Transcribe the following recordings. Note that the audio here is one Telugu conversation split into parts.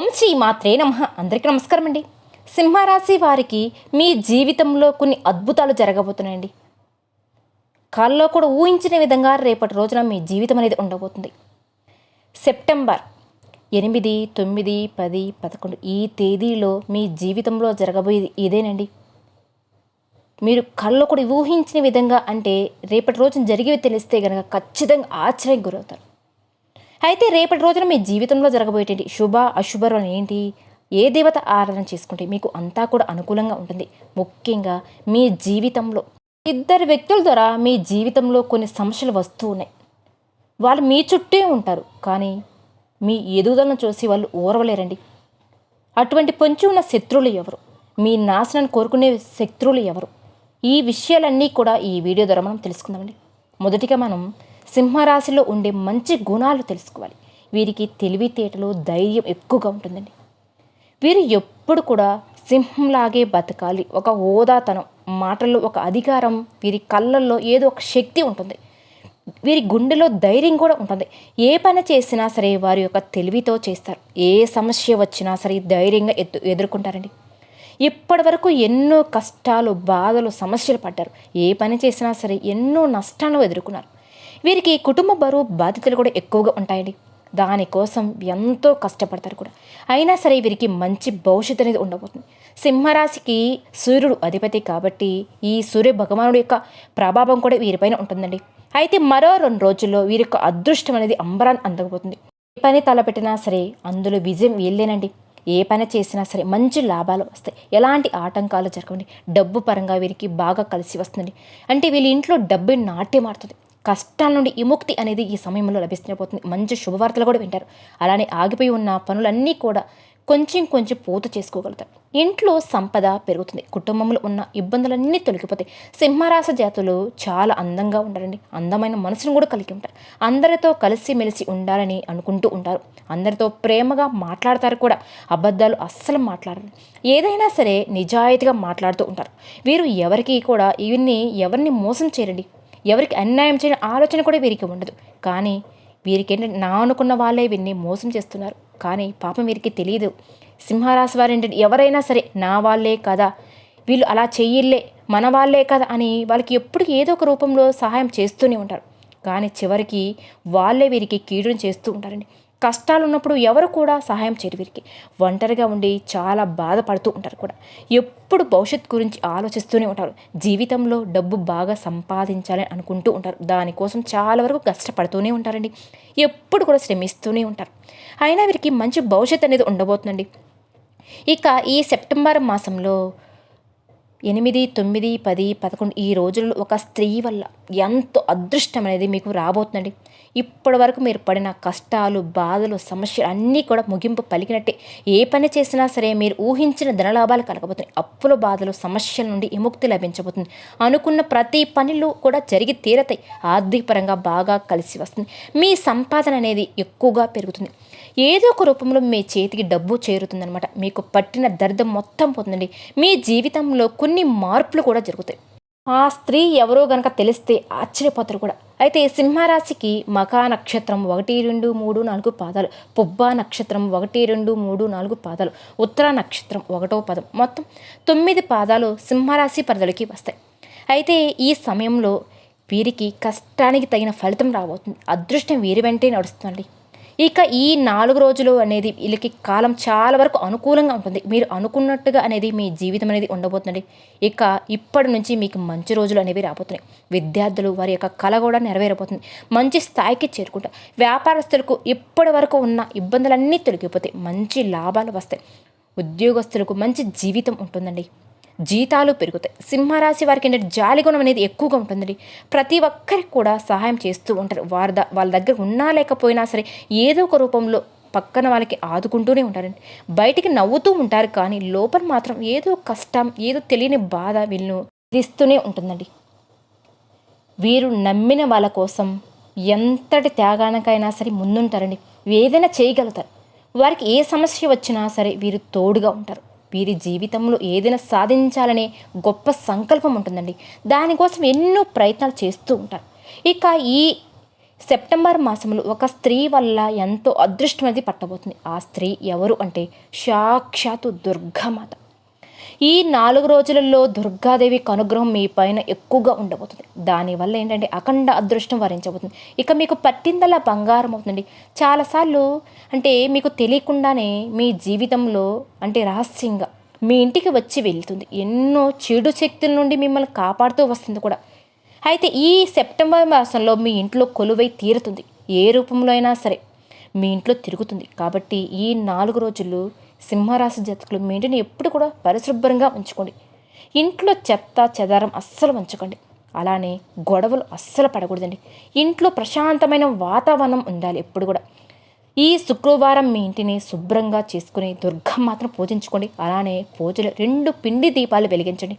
ఓం శ్రీ మాత్రే నమ. అందరికీ నమస్కారం అండి సింహరాశి వారికి మీ జీవితంలో కొన్ని అద్భుతాలు జరగబోతున్నాయండి. కాల్లో కూడా ఊహించిన విధంగా రేపటి రోజున మీ జీవితం అనేది ఉండబోతుంది. సెప్టెంబర్ ఎనిమిది తొమ్మిది పది పదకొండు ఈ తేదీలో మీ జీవితంలో జరగబోయేది ఇదేనండి. మీరు కళ్ళు కూడా ఊహించిన విధంగా అంటే రేపటి రోజున జరిగేవి తెలిస్తే కనుక ఖచ్చితంగా ఆశ్చర్యం గురవుతారు. అయితే రేపటి రోజున మీ జీవితంలో జరగబోయేటి శుభ అశుభరం ఏంటి? ఏ దేవత ఆరాధన చేసుకుంటే మీకు అంతా కూడా అనుకూలంగా ఉంటుంది? ముఖ్యంగా మీ జీవితంలో. ఇద్దరు వ్యక్తుల ద్వారా మీ జీవితంలో కొన్ని సమస్యలు వస్తూ ఉన్నాయి. వాళ్ళు మీ చుట్టే ఉంటారు. కానీ మీ ఎదుగుదలను చూసి వాళ్ళు ఓర్వలేరండి. అటువంటి పొంచి ఉన్న శత్రువులు ఎవరు? మీ నాశనాన్ని కోరుకునే శత్రువులు ఎవరు? ఈ విషయాలన్నీ కూడా ఈ వీడియో ద్వారా మనం తెలుసుకుందామండి. మొదటిగా మనం సింహరాశిలో ఉండే మంచి గుణాలు తెలుసుకోవాలి. వీరికి తెలివితేటలు ధైర్యం ఎక్కువగా ఉంటుందండి. వీరు ఎప్పుడు కూడా సింహంలాగే బతకాలి. ఒక హోదాతనం మాటల్లో ఒక అధికారం వీరి కళ్ళల్లో ఏదో ఒక శక్తి ఉంటుంది. వీరి గుండెలో ధైర్యం కూడా ఉంటుంది. ఏ పని చేసినా సరే వారి యొక్క తెలివితో చేస్తారు. ఏ సమస్య వచ్చినా సరే ధైర్యంగా ఎత్తు ఎదుర్కొంటారండి. ఇప్పటి వరకు ఎన్నో కష్టాలు బాధలు సమస్యలు పడ్డారు. ఏ పని చేసినా సరే ఎన్నో నష్టాలను ఎదుర్కొన్నారు. వీరికి కుటుంబ బరువు బాధ్యతలు కూడా ఎక్కువగా ఉంటాయండి. దానికోసం ఎంతో కష్టపడతారు కూడా. అయినా సరే వీరికి మంచి భవిష్యత్తు అనేది ఉండబోతుంది. సింహరాశికి సూర్యుడు అధిపతి కాబట్టి ఈ సూర్య భగవానుడు యొక్క ప్రభావం కూడా వీరిపైన ఉంటుందండి. అయితే మరో రెండు రోజుల్లో వీరి యొక్క అదృష్టం అనేది అంబరాన్ని అందకపోతుంది. ఏ పని తలపెట్టినా సరే అందులో విజయం వీళ్ళేనండి ఏ పని చేసినా సరే మంచి లాభాలు వస్తాయి. ఎలాంటి ఆటంకాలు జరగవండి. డబ్బు పరంగా వీరికి బాగా కలిసి వస్తుంది అంటే వీళ్ళ ఇంట్లో డబ్బు నాట్యమాడుతుంది కష్టాల నుండి విముక్తి అనేది ఈ సమయంలో లభిస్తూనే పోతుంది మంచి శుభవార్తలు కూడా వింటారు. అలానే ఆగిపోయి ఉన్న పనులన్నీ కూడా కొంచెం కొంచెం పూర్తి చేసుకోగలుగుతారు. ఇంట్లో సంపద పెరుగుతుంది. కుటుంబంలో ఉన్న ఇబ్బందులన్నీ తొలగిపోతాయి. సింహరాశి జాతులు చాలా అందంగా ఉండాలండి. అందమైన మనసును కూడా కలిగి ఉంటారు. అందరితో కలిసిమెలిసి ఉండాలని అనుకుంటూ ఉంటారు. అందరితో ప్రేమగా మాట్లాడతారు కూడా. అబద్ధాలు అస్సలు మాట్లాడరు. ఏదైనా సరే నిజాయితీగా మాట్లాడుతూ ఉంటారు. వీరు ఎవరికి కూడా ఇవన్నీ ఎవరిని మోసం చేయరండి. ఎవరికి అన్యాయం చేయని ఆలోచన కూడా వీరికి ఉండదు. కానీ వీరికి ఏంటంటే నా అనుకున్న వాళ్ళే వీరిని మోసం చేస్తున్నారు. కానీ పాపం వీరికి తెలియదు సింహరాశి వారు ఏంటంటే ఎవరైనా సరే నా వాళ్ళే కదా వీళ్ళు అలా చెయ్యిల్లే మన వాళ్ళే కదా అని వాళ్ళకి ఎప్పుడు ఏదో ఒక రూపంలో సహాయం చేస్తూనే ఉంటారు. కానీ చివరికి వాళ్ళే వీరికి కీడును చేస్తూ ఉంటారండి. కష్టాలు ఉన్నప్పుడు ఎవరు కూడా సహాయం చేయరు వీరికి. ఒంటరిగా ఉండి చాలా బాధపడుతూ ఉంటారు కూడా. ఎప్పుడు భవిష్యత్ గురించి ఆలోచిస్తూనే ఉంటారు. జీవితంలో డబ్బు బాగా సంపాదించాలని అనుకుంటూ ఉంటారు. దానికోసం చాలా వరకు కష్టపడుతూనే ఉంటారండి. ఎప్పుడు కూడా శ్రమిస్తూనే ఉంటారు. అయినా వీరికి మంచి భవిష్యత్ అనేది ఉండబోతుందండి. ఇక ఈ సెప్టెంబర్ మాసంలో ఎనిమిది తొమ్మిది పది పదకొండు ఈ రోజుల్లో ఒక స్త్రీ వల్ల ఎంతో అదృష్టం అనేది మీకు రాబోతుందండి. ఇప్పటి వరకు మీరు పడిన కష్టాలు బాధలు సమస్యలు అన్నీ కూడా ముగింపు పలికినట్టే. ఏ పని చేసినా సరే మీరు ఊహించిన ధనలాభాలు కలగబోతున్నాయి. అప్పుల బాధలు సమస్యల నుండి విముక్తి లభించబోతుంది. అనుకున్న ప్రతి పనులు కూడా జరిగి తీరతాయి. ఆర్థికపరంగా బాగా కలిసి వస్తుంది. మీ సంపాదన అనేది ఎక్కువగా పెరుగుతుంది. ఏదో ఒక రూపంలో మీ చేతికి డబ్బు చేరుతుందనమాట మీకు పట్టిన దర్దం మొత్తం పోతుందండి. మీ జీవితంలో కొన్ని మార్పులు కూడా జరుగుతాయి. ఆ స్త్రీ ఎవరో గనక తెలిస్తే ఆశ్చర్యపోతారు కూడా. అయితే సింహరాశికి మకా నక్షత్రం ఒకటి రెండు మూడు నాలుగు పాదాలు పుబ్బా నక్షత్రం ఒకటి రెండు మూడు నాలుగు పాదాలు ఉత్తర నక్షత్రం ఒకటో పదం. మొత్తం తొమ్మిది పాదాలు సింహరాశి పరిధిలోకి వస్తాయి. అయితే ఈ సమయంలో వీరికి కష్టానికి తగిన ఫలితం రాబోతుంది. అదృష్టం వీరి వెంటే నడుస్తుంది ఇక ఈ నాలుగు రోజులు అనేది వీళ్ళకి కాలం చాలా వరకు అనుకూలంగా ఉంటుంది. మీరు అనుకున్నట్టుగా అనేది మీ జీవితం అనేది ఉండబోతుంది ఇక ఇప్పటి నుంచి మీకు మంచి రోజులు అనేవి రాబోతున్నాయి. విద్యార్థులు వారి యొక్క కళ కూడా నెరవేరబోతుంది. మంచి స్థాయికి చేరుకుంటారు. వ్యాపారస్తులకు ఇప్పటి వరకు ఉన్న ఇబ్బందులన్నీ తొలగిపోతాయి. మంచి లాభాలు వస్తాయి. ఉద్యోగస్తులకు మంచి జీవితం ఉంటుందండి. జీతాలు పెరుగుతాయి. సింహరాశి వారికి ఏంటంటే జాలిగుణం అనేది ఎక్కువగా ఉంటుందండి. ప్రతి ఒక్కరికి కూడా సహాయం చేస్తూ ఉంటారు. వారి ద వాళ్ళ దగ్గర ఉన్నా లేకపోయినా సరే ఏదో ఒక రూపంలో పక్కన వాళ్ళకి ఆదుకుంటూనే ఉంటారండి. బయటికి నవ్వుతూ ఉంటారు కానీ లోపల మాత్రం ఏదో కష్టం ఏదో తెలియని బాధ వీళ్ళను తీస్తూనే ఉంటుందండి. వీరు నమ్మిన వాళ్ళ కోసం ఎంతటి త్యాగానికైనా సరే ముందుంటారండి. ఏదైనా చేయగలుగుతారు. వారికి ఏ సమస్య వచ్చినా సరే వీరు తోడుగా ఉంటారు. వీరి జీవితంలో ఏదైనా సాధించాలనే గొప్ప సంకల్పం ఉంటుందండి. దానికోసం ఎన్నో ప్రయత్నాలు చేస్తూ ఉంటారు. ఇక ఈ సెప్టెంబర్ మాసంలో ఒక స్త్రీ వల్ల ఎంతో అదృష్టం అనేది పట్టబోతుంది. ఆ స్త్రీ ఎవరు అంటే సాక్షాత్తు దుర్గామాత. ఈ నాలుగు రోజులలో దుర్గాదేవి అనుగ్రహం మీ పైన ఎక్కువగా ఉండబోతుంది. దానివల్ల ఏంటంటే అఖండ అదృష్టం వరించబోతుంది. ఇక మీకు పట్టిందలా బంగారం అవుతుంది చాలాసార్లు అంటే మీకు తెలియకుండానే మీ జీవితంలో అంటే రహస్యంగా మీ ఇంటికి వచ్చి వెళ్తుంది. ఎన్నో చెడు శక్తుల నుండి మిమ్మల్ని కాపాడుతూ వస్తుంది కూడా. అయితే ఈ సెప్టెంబర్ మాసంలో మీ ఇంట్లో కొలువై తీరుతుంది. ఏ రూపంలో అయినా సరే మీ ఇంట్లో తిరుగుతుంది. కాబట్టి ఈ నాలుగు రోజులు సింహరాశి జాతకులు మీ ఇంటిని ఎప్పుడు కూడా పరిశుభ్రంగా ఉంచుకోండి. ఇంట్లో చెత్త చెదారం అస్సలు ఉంచకండి అలానే గొడవలు అస్సలు పడకూడదండి. ఇంట్లో ప్రశాంతమైన వాతావరణం ఉండాలి ఎప్పుడు కూడా. ఈ శుక్రవారం మీ ఇంటిని శుభ్రంగా చేసుకుని దుర్గం మాత్రం పూజించుకోండి. అలానే పూజలు రెండు పిండి దీపాలు వెలిగించండి.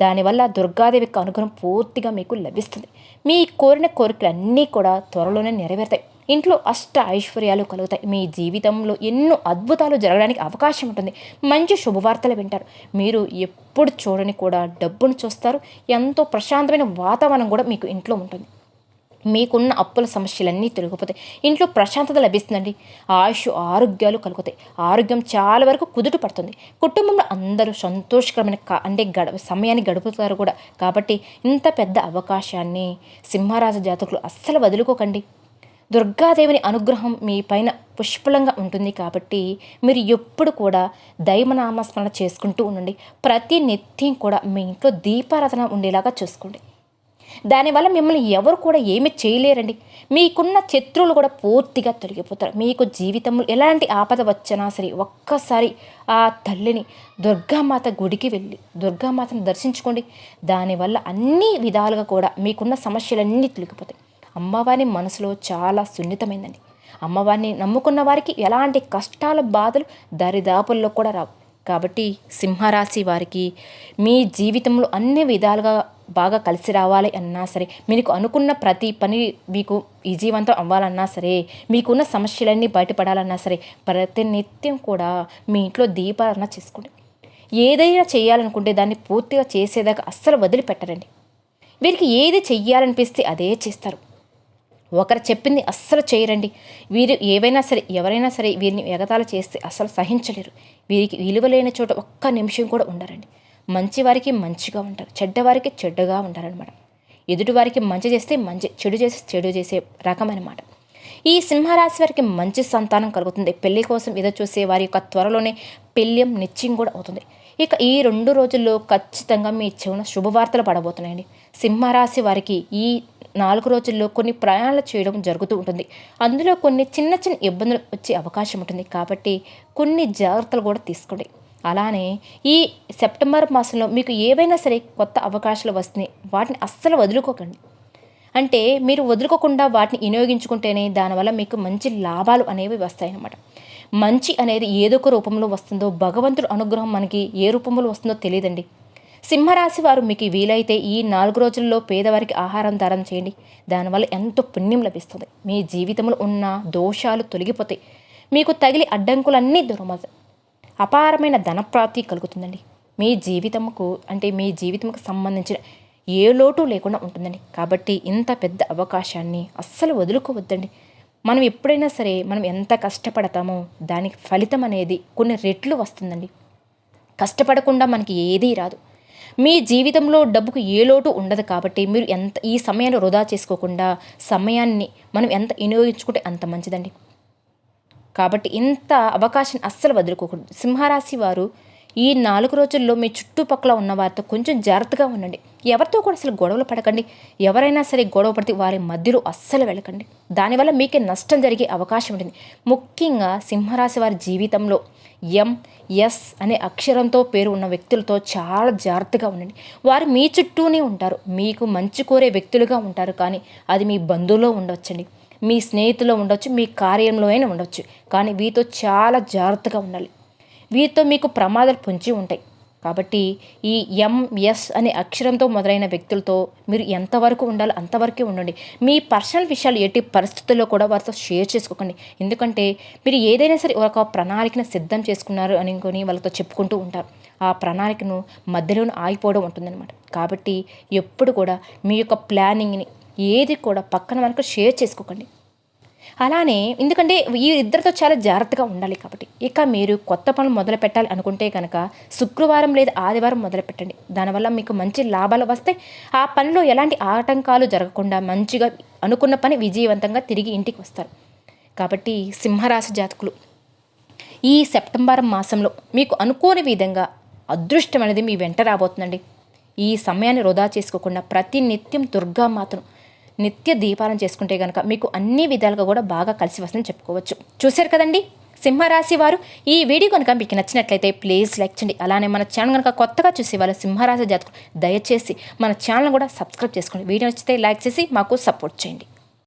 దానివల్ల దుర్గాదేవి యొక్క అనుగ్రహం పూర్తిగా మీకు లభిస్తుంది. మీ కోరిన కోరికలన్నీ కూడా త్వరలోనే నెరవేరుతాయి. ఇంట్లో అష్ట ఐశ్వర్యాలు కలుగుతాయి. మీ జీవితంలో ఎన్నో అద్భుతాలు జరగడానికి అవకాశం ఉంటుంది. మంచి శుభవార్తలు వింటారు. మీరు ఎప్పుడు చూడని కూడా డబ్బును చూస్తారు. ఎంతో ప్రశాంతమైన వాతావరణం కూడా మీకు ఇంట్లో ఉంటుంది. మీకున్న అప్పుల సమస్యలన్నీ తొలగిపోతాయి. ఇంట్లో ప్రశాంతత లభిస్తుందండి. ఆయుష్ ఆరోగ్యాలు కలుగుతాయి. ఆరోగ్యం చాలా వరకు కుదుట పడుతుంది. కుటుంబంలో అందరూ సంతోషకరమైన అంటే గడ సమయాన్ని గడుపుతారు కూడా. కాబట్టి ఇంత పెద్ద అవకాశాన్ని సింహరాజ జాతకులు అస్సలు వదులుకోకండి. దుర్గాదేవిని అనుగ్రహం మీ పైన పుష్పలంగా ఉంటుంది కాబట్టి మీరు ఎప్పుడు కూడా దైవనామస్మరణ చేసుకుంటూ ఉండండి. ప్రతి నిత్యం కూడా మీ ఇంట్లో దీపారాధన ఉండేలాగా చూసుకోండి. దానివల్ల మిమ్మల్ని ఎవరు కూడా ఏమీ చేయలేరండి. మీకున్న శత్రువులు కూడా పూర్తిగా తొలగిపోతారు. మీకు జీవితంలో ఎలాంటి ఆపద వచ్చినా సరే ఒక్కసారి ఆ తల్లిని దుర్గామాత గుడికి వెళ్ళి దుర్గామాతను దర్శించుకోండి. దానివల్ల అన్ని విధాలుగా కూడా మీకున్న సమస్యలన్నీ తొలగిపోతాయి. అమ్మవారి మనసులో చాలా సున్నితమైందండి. అమ్మవారిని నమ్ముకున్న వారికి ఎలాంటి కష్టాల బాధలు దరిదాపుల్లో కూడా రావు. కాబట్టి సింహరాశి వారికి మీ జీవితంలో అన్ని విధాలుగా బాగా కలిసి రావాలి అన్నా సరే మీకు అనుకున్న ప్రతి పని మీకు విజయవంతం అవ్వాలన్నా సరే మీకున్న సమస్యలన్నీ బయటపడాలన్నా సరే ప్రతి నిత్యం కూడా మీ ఇంట్లో దీపారాధన చేసుకోండి. ఏదైనా చేయాలనుకుంటే దాన్ని పూర్తిగా చేసేదాకా అస్సలు వదిలిపెట్టరండి. వీరికి ఏది చెయ్యాలనిపిస్తే అదే చేస్తారు. ఒకరు చెప్పింది అస్సలు చేయరండి. వీరు ఏవైనా సరే ఎవరైనా సరే వీరిని ఎగతాళి చేస్తే అస్సలు సహించలేరు. వీరికి విలువ లేని చోట ఒక్క నిమిషం కూడా ఉండరండి. మంచివారికి మంచిగా ఉంటారు. చెడ్డవారికి చెడ్డగా ఉంటారనమాట ఎదుటివారికి మంచి చేస్తే మంచి చెడు చేసి చెడు చేసే రకమనమాట ఈ సింహరాశి వారికి మంచి సంతానం కలుగుతుంది. పెళ్ళి కోసం ఎదురు చూసే వారి యొక్క త్వరలోనే పెళ్ళ్యం నిశ్చయం కూడా అవుతుంది. ఇక ఈ రెండు రోజుల్లో ఖచ్చితంగా మీ చెవున శుభవార్తలు పడబోతున్నాయండి. సింహరాశి వారికి ఈ నాలుగు రోజుల్లో కొన్ని ప్రయాణాలు చేయడం జరుగుతూ ఉంటుంది. అందులో కొన్ని చిన్న చిన్న ఇబ్బందులు వచ్చే అవకాశం ఉంటుంది. కాబట్టి కొన్ని జాగ్రత్తలు కూడా తీసుకోండి. అలానే ఈ సెప్టెంబర్ మాసంలో మీకు ఏవైనా సరే కొత్త అవకాశాలు వస్తున్నాయి వాటిని అస్సలు వదులుకోకండి. అంటే మీరు వదులుకోకుండా వాటిని వినియోగించుకుంటేనే దానివల్ల మీకు మంచి లాభాలు అనేవి వస్తాయన్నమాట. మంచి అనేది ఏదో ఒక రూపంలో వస్తుందో భగవంతుడు అనుగ్రహం మనకి ఏ రూపంలో వస్తుందో తెలియదండి. సింహరాశి వారు మీకు వీలైతే ఈ నాలుగు రోజుల్లో పేదవారికి ఆహారం దానం చేయండి. దానివల్ల ఎంతో పుణ్యం లభిస్తుంది. మీ జీవితంలో ఉన్న దోషాలు తొలగిపోతాయి మీకు తగిలి అడ్డంకులన్నీ దూరమవుతాయి అపారమైన ధనప్రాప్తి కలుగుతుందండి. మీ జీవితంకు అంటే మీ జీవితంకు సంబంధించిన ఏ లోటు లేకుండా ఉంటుందండి. కాబట్టి ఇంత పెద్ద అవకాశాన్ని అస్సలు వదులుకోవద్దండి. మనం ఎప్పుడైనా సరే మనం ఎంత కష్టపడతామో దానికి ఫలితం అనేది కొన్ని రెట్లు వస్తుందండి. కష్టపడకుండా మనకి ఏదీ రాదు. మీ జీవితంలో డబ్బుకు ఏ లోటు ఉండదు కాబట్టి మీరు ఎంత ఈ సమయాన్ని వృధా చేసుకోకుండా సమయాన్ని మనం ఎంత వినియోగించుకుంటే అంత మంచిదండి. కాబట్టి ఇంత అవకాశం అస్సలు వదులుకోకూడదు. సింహరాశి వారు ఈ నాలుగు రోజుల్లో మీ చుట్టుపక్కల ఉన్న వారితో కొంచెం జాగ్రత్తగా ఉండండి. ఎవరితో కూడా అసలు గొడవలు పడకండి. ఎవరైనా సరే గొడవ పడితే వారి మధ్యలో అస్సలు వెళ్ళకండి. దానివల్ల మీకే నష్టం జరిగే అవకాశం ఉంటుంది. ముఖ్యంగా సింహరాశి వారి జీవితంలో ఎం ఎస్ అనే అక్షరంతో పేరు ఉన్న వ్యక్తులతో చాలా జాగ్రత్తగా ఉండండి. వారు మీ చుట్టూనే ఉంటారు. మీకు మంచి కోరే వ్యక్తులుగా ఉంటారు కానీ అది మీ బంధువులో ఉండవచ్చండి మీ స్నేహితుల్లో ఉండొచ్చు మీ కార్యంలో అయినా ఉండొచ్చు. కానీ వీతో చాలా జాగ్రత్తగా ఉండాలి. వీరితో మీకు ప్రమాదాలు పొంచి ఉంటాయి. కాబట్టి ఈ ఎంఎస్ అనే అక్షరంతో మొదలైన వ్యక్తులతో మీరు ఎంతవరకు ఉండాలో అంతవరకే ఉండండి. మీ పర్సనల్ విషయాలు ఎట్టి పరిస్థితుల్లో కూడా వారితో షేర్ చేసుకోకండి. ఎందుకంటే మీరు ఏదైనా సరే ఒక ప్రణాళికను సిద్ధం చేసుకున్నారు అనుకొని వాళ్ళతో చెప్పుకుంటూ ఉంటారు. ఆ ప్రణాళికను మధ్యలోనే ఆగిపోవడం ఉంటుందన్నమాట. కాబట్టి ఎప్పుడు కూడా మీ యొక్క ప్లానింగ్ని ఏది కూడా పక్కన మనకు షేర్ చేసుకోకండి. అలానే ఎందుకంటే ఈ ఇద్దరితో చాలా జాగ్రత్తగా ఉండాలి కాబట్టి. ఇక మీరు కొత్త పనులు మొదలు పెట్టాలి అనుకుంటే కనుక శుక్రవారం లేదా ఆదివారం మొదలు పెట్టండి. దానివల్ల మీకు మంచి లాభాలు వస్తాయి. ఆ పనిలో ఎలాంటి ఆటంకాలు జరగకుండా మంచిగా అనుకున్న పని విజయవంతంగా తిరిగి ఇంటికి వస్తారు. కాబట్టి సింహరాశి జాతకులు ఈ సెప్టెంబర్ మాసంలో మీకు అనుకోని విధంగా అదృష్టం అనేది మీ వెంట రాబోతుందండి. ఈ సమయాన్ని వృధా చేసుకోకుండా ప్రతి నిత్యం దుర్గామాతను నిత్య దీపాలను చేసుకుంటే కనుక మీకు అన్ని విధాలుగా కూడా బాగా కలిసి వస్తుందని చెప్పుకోవచ్చు. చూశారు కదండి? సింహరాశి వారు ఈ వీడియో కనుక మీకు నచ్చినట్లయితే ప్లీజ్ లైక్ చేయండి. అలానే మన ఛానల్ కనుక కొత్తగా చూసే వాళ్ళు సింహరాశి జాతకులు దయచేసి మన ఛానల్ కూడా సబ్స్క్రైబ్ చేసుకోండి. వీడియో నచ్చితే లైక్ చేసి మాకు సపోర్ట్ చేయండి.